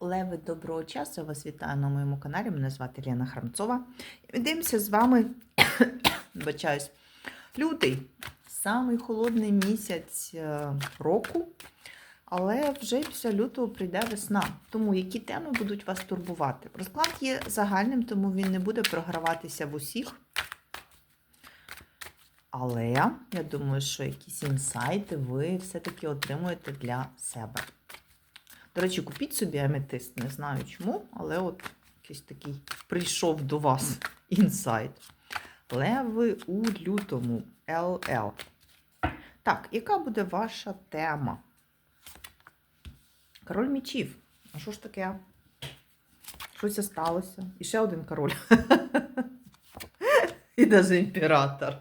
Леви, доброго часу! Я вас вітаю на моєму каналі. Мене звати Лена Храмцова. І дивимося з вами, вибачаюсь, лютий, самий холодний місяць е, року. Але вже після лютого прийде весна. Тому які теми будуть вас турбувати? Розклад є загальним, тому він не буде програватися в усіх. Але я думаю, що якісь інсайти ви все-таки отримуєте для себе. До речі, купіть собі аметист, не знаю чому, але от якийсь такий прийшов до вас інсайт. Леви у лютому ЛЛ. Так, яка буде ваша тема? Король мічів. А що ж таке? Щось сталося. І ще один король. І навіть імператор.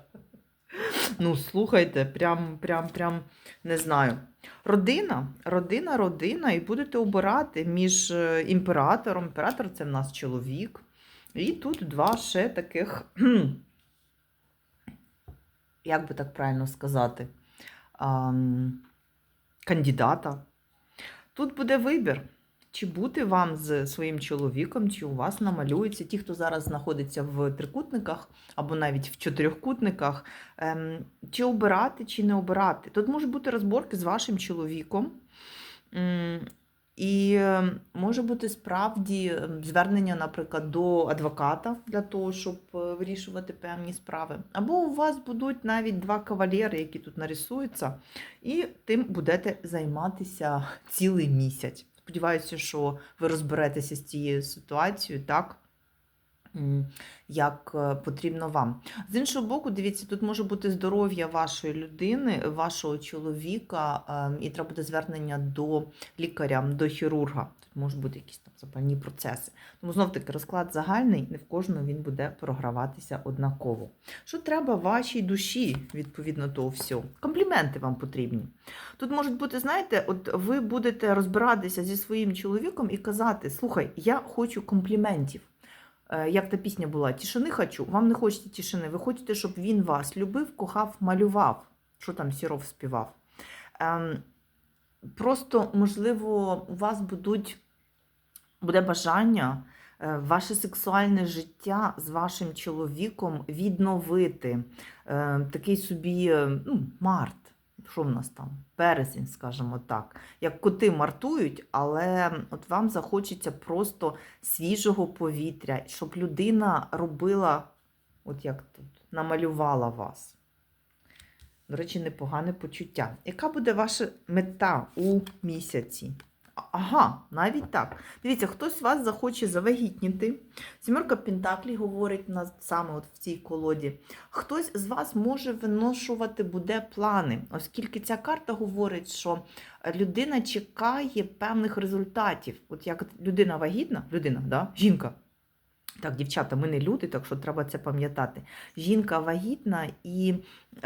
Ну, слухайте, прям, прям, прям, не знаю. Родина, родина, родина, і будете обирати між е, імператором. Імператор це в нас чоловік. І тут два ще таких, як би так правильно сказати, кандидата. Тут буде вибір, чи бути вам з своїм чоловіком, чи у вас намалюється ті, хто зараз знаходиться в трикутниках або навіть в чотирьохкутниках, ем, чи обирати, чи не обирати. Тут можуть бути розборки з вашим чоловіком. І е, може бути справді ем, звернення, наприклад, до адвоката для того, щоб е, вирішувати певні справи. Або у вас будуть навіть два кавалери, які тут нарисуються, і тим будете займатися цілий місяць. Сподіваюся, що ви розберетеся з цією ситуацією, так? Як е, потрібно вам. З іншого боку, дивіться, тут може бути здоров'я вашої людини, вашого чоловіка, ем, і треба буде звернення до лікаря, до хірурга. Тут можуть бути якісь там запальні процеси. Тому знов таки розклад загальний, не в кожного він буде програватися однаково. Що треба вашій душі відповідно того всього? Компліменти вам потрібні. Тут можуть бути, знаєте, от ви будете розбиратися зі своїм чоловіком і казати: слухай, я хочу компліментів. Е, Як та пісня була, тишини хочу, вам не хочеться тишини, ви хочете, щоб він вас любив, кохав, малював. Що там Сіров співав? Ем, просто, можливо, у вас будуть, буде бажання е, ваше сексуальне життя з вашим чоловіком відновити. Е, Такий собі ну, март. Що в нас там? Березень, скажімо так. Як коти мартують, але от вам захочеться просто свіжого повітря, щоб людина робила, от як тут, намалювала вас. До речі, непогане почуття. Яка буде ваша мета у місяці? Ага, навіть так. Дивіться, хтось вас захоче завагітніти. Сімерка Пентаклі говорить на, саме от в цій колоді. Хтось з вас може виношувати буде плани, оскільки ця карта говорить, що людина чекає певних результатів. От як людина вагітна, людина, да? жінка. Так, дівчата, ми не люди, так що треба це пам'ятати. Жінка вагітна, і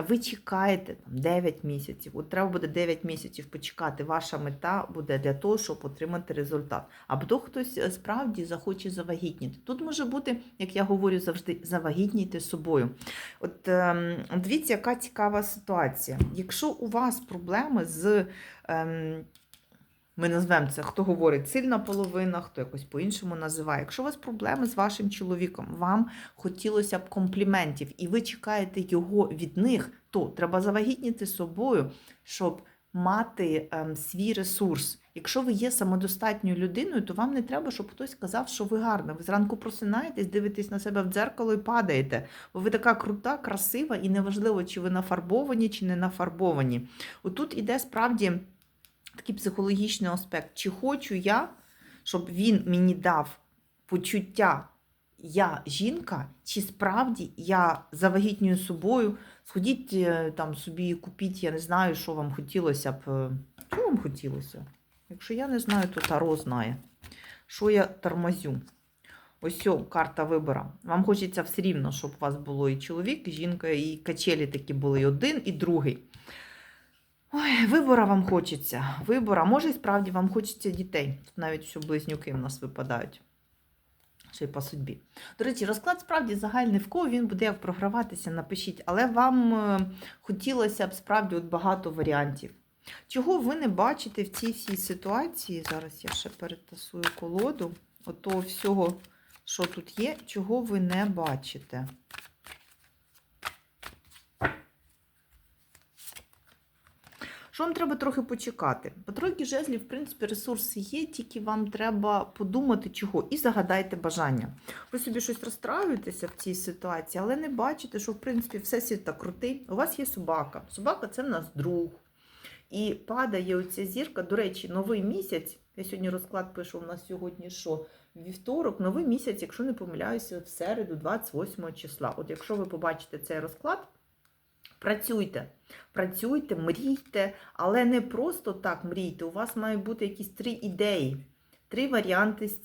ви чекаєте там, 9 місяців. От треба буде 9 місяців почекати. Ваша мета буде для того, щоб отримати результат. Або хтось е, справді захоче завагітніти. Тут може бути, як я говорю завжди, завагітніти собою. От ем, дивіться, яка цікава ситуація. Якщо у вас проблеми з. Ем, ми назвемо це, хто говорить сильна половина, хто якось по-іншому називає. Якщо у вас проблеми з вашим чоловіком, вам хотілося б компліментів, і ви чекаєте його від них, то треба завагітніти собою, щоб мати ем, свій ресурс. Якщо ви є самодостатньою людиною, то вам не треба, щоб хтось сказав, що ви гарна. Ви зранку просинаєтесь, дивитесь на себе в дзеркало і падаєте. Бо ви така крута, красива, і неважливо, чи ви нафарбовані, чи не нафарбовані. Отут іде справді такий психологічний аспект. Чи хочу я, щоб він мені дав почуття я жінка, чи справді я завагітнюю собою, сходіть е, там собі, купіть, я не знаю, що вам хотілося б. е, Що вам хотілося? Якщо я не знаю, то Таро знає. Що я тормозю? Ось о, карта вибору. Вам хочеться все рівно, щоб у вас було і чоловік, і жінка, і качелі такі були, і один, і другий. Ой, вибора вам хочеться. Вибора. Може, і справді вам хочеться дітей. Тут навіть що близнюки в нас випадають. Ще й по судьбі. До речі, розклад справді загальний в кого він буде як програватися, напишіть. Але вам е, хотілося б справді от багато варіантів. Чого ви не бачите в цій всій ситуації? Зараз я ще перетасую колоду. Ото всього, що тут є, чого ви не бачите. Що вам треба трохи почекати? По тройки жезлів, в принципі, ресурси є, тільки вам треба подумати, чого, і загадайте бажання. Ви собі щось розстраюєтеся в цій ситуації, але не бачите, що в принципі все світ так крутий. У вас є собака. Собака це в нас друг. І падає оця зірка. До речі, новий місяць. Я сьогодні розклад пишу. У нас сьогодні що? Вівторок, новий місяць, якщо не помиляюся, в середу, 28 числа. От якщо ви побачите цей розклад, працюйте. Працюйте, мрійте, але не просто так мрійте. У вас має бути якісь три ідеї, три варіанти. с-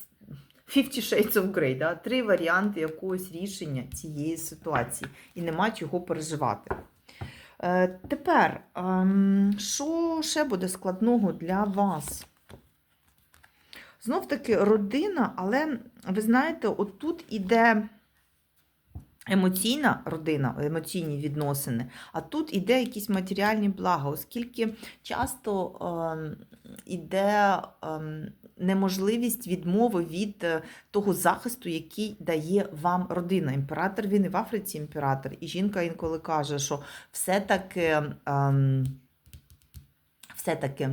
50 Shades of Grey, да? три варіанти якогось рішення цієї ситуації. І нема чого переживати. Е, тепер, ем, що ще буде складного для вас? Знов таки родина, але ви знаєте, отут іде емоційна родина, емоційні відносини, а тут іде якісь матеріальні блага, оскільки часто ем, іде ем, неможливість відмови від е, того захисту, який дає вам родина. Імператор він і в Африці імператор, і жінка інколи каже, що все-таки. Ем, все-таки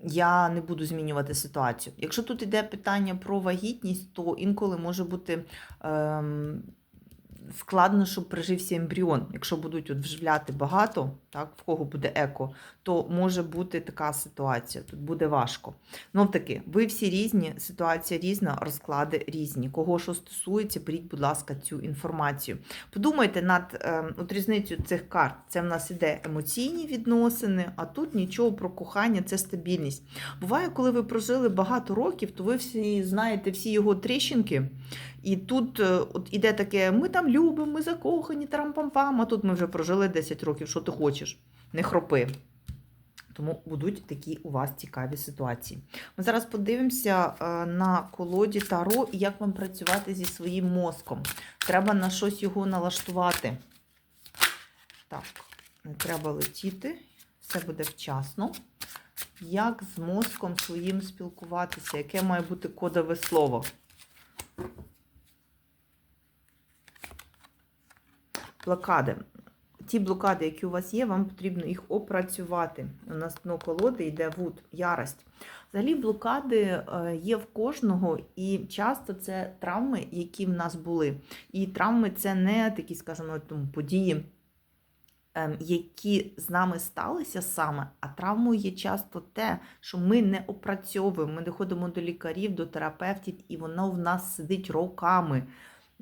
я не буду змінювати ситуацію. Якщо тут іде питання про вагітність, то інколи може бути ем, складно, щоб прижився ембріон. Якщо будуть от вживляти багато, так, в кого буде еко, то може бути така ситуація. Тут буде важко. Ну таки, ви всі різні, ситуація різна, розклади різні. Кого що стосується, беріть, будь ласка, цю інформацію. Подумайте над ем, от різницю цих карт. Це в нас іде емоційні відносини, а тут нічого про кохання, це стабільність. Буває, коли ви прожили багато років, то ви всі знаєте всі його тріщинки. І тут е, от іде таке: ми там любимо, ми закохані, тарам-пам-пам, а тут ми вже прожили 10 років, що ти хочеш, не хропи. Тому будуть такі у вас цікаві ситуації. Ми зараз подивимося е, на колоді Таро і як вам працювати зі своїм мозком. Треба на щось його налаштувати. Так, не треба летіти, все буде вчасно. Як з мозком своїм спілкуватися? Яке має бути кодове слово? Блокади. Ті блокади, які у вас є, вам потрібно їх опрацювати. У нас дно колоди йде вуд, ярость. Взагалі, блокади е, є в кожного, і часто це травми, які в нас були. І травми це не такі, скажімо, там, події, ем, які з нами сталися саме, а травмою є часто те, що ми не опрацьовуємо, ми не ходимо до лікарів, до терапевтів, і воно в нас сидить роками.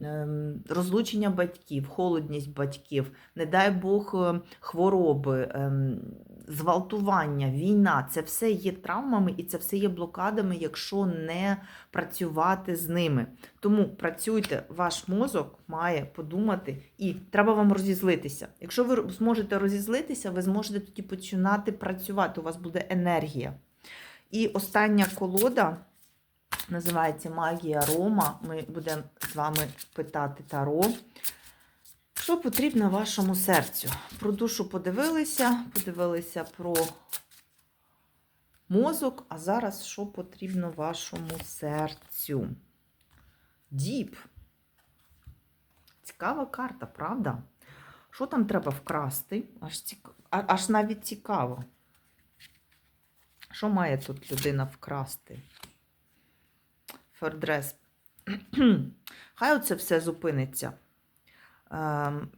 Ем, Розлучення батьків, холодність батьків, не дай Бог, е, хвороби, ем, зґвалтування, війна це все є травмами і це все є блокадами, якщо не працювати з ними. Тому працюйте, ваш мозок має подумати, і треба вам розізлитися. Якщо ви зможете розізлитися, ви зможете тоді починати працювати. У вас буде енергія. І остання колода. Називається Магія Рома. Ми будемо з вами питати Таро. Що потрібно вашому серцю? Про душу подивилися, подивилися про мозок, а зараз що потрібно вашому серцю? Діп. Цікава карта, правда? Що там треба вкрасти? Аж, цік... Аж навіть цікаво. Що має тут людина вкрасти? Фердрес. Хай оце все зупиниться. Ем,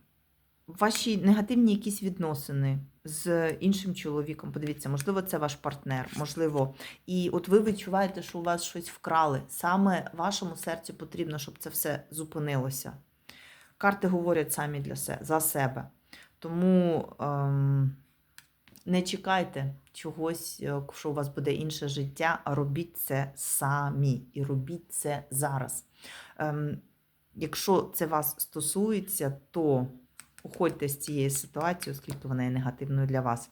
Ваші негативні якісь відносини з іншим чоловіком, подивіться, можливо, це ваш партнер, можливо. І от ви відчуваєте, що у вас щось вкрали. Саме вашому серцю потрібно, щоб це все зупинилося. Карти говорять самі для се- за себе. Тому ем, не чекайте чогось, е, що у вас буде інше життя, а робіть це самі і робіть це зараз. Ем, якщо це вас стосується, то уходьте з цієї ситуації, оскільки вона є негативною для вас.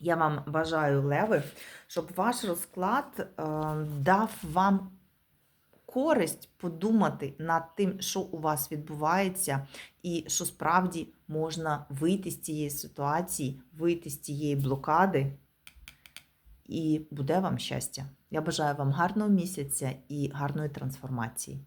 Я вам бажаю, Леви, щоб ваш розклад е, дав вам користь подумати над тим, що у вас відбувається, і що справді можна вийти з цієї ситуації, вийти з цієї блокади і буде вам щастя. Я бажаю вам гарного місяця і гарної трансформації.